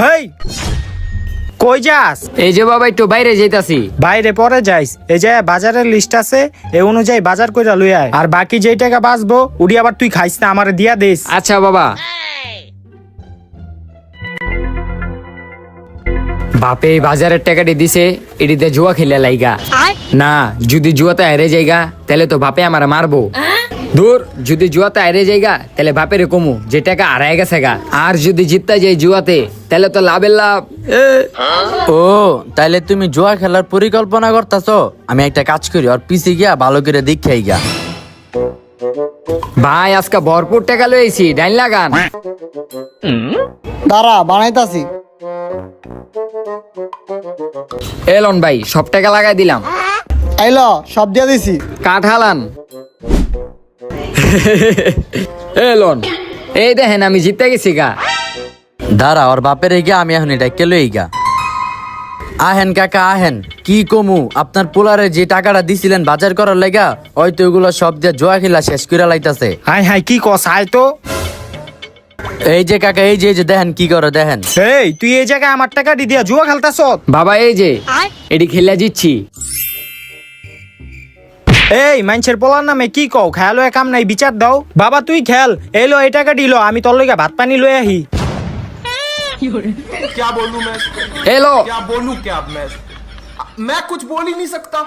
হেই কই যাস? এই যে বাবা একটু বাইরে যাইতাছি। বাইরে পরে যাইস। এই যে বাজারের লিস্ট আছে এই অনুযায়ী বাজার কইরা লই আয়। আর বাকি যেই টাকা বাঁচবো উড়ি আবার তুই খাইস না আমার দিয়া দিস। আচ্ছা বাবা। বাপে এই বাজারের টাকাটি দিছে এটিতে জুয়া খেলে লাইগা। না যদি জুয়াতে হারে যাইগা তাহলে তো বাপে আমার মারবো। দূর যদি জুয়াতে হারে যাইগা তাহলে বাপের কমু যে টাকা হারাই গেছে গা। আর যদি জিততে যাই জুয়াতে তাহলে তো লাভের লাভ। ও তাইলে তুমি জুয়া খেলার পরিকল্পনা করতেছো? আমি একটা কাজ করি আর পিছে গিয়া ভালো করে দেখাই গা। ভাই আজকে ভরপুর টাকা লইছি ডাইন লাগান। দাঁড়া বানাইতাছি। এলন ভাই সব টাকা লাগাই দিলাম। আইলো সব দিয়ে দিছি। কাঠ হালান এলন এই দেখেন আমি জিতে গেছি গা। দাঁড়া ওর বাপের গিয়া আমি এখন এটা কেলই গা? আহেন কাকা আহেন কি কমু? আপনার পোলারে যে টাকাটা দিছিলেন বাজার করার লেগা হয়তো ওগুলো সব দিয়ে জোয়া খেলা শেষ করে লাইতাছে। হাই হাই কি কস আয় তো। এই যে কাকা এই যে এই যে দেখেন কি করে দেখেন এই তুই এই জায়গায় আমার টাকা দি দিয়া জুয়া খেলতাছ বাবা এই যে এটি খেলে জিতছি এই মানুষের পোলার নামে কি কও খেয়ালো কাম নাই বিচার দাও বাবা তুই খেল এলো এই টাকা দিল আমি তোর লইগা ভাত পানি লই আহি क्या बोलूं मैं এলো क्या बोलूं क्या अब मैं मैं कुछ बोल ही नहीं सकता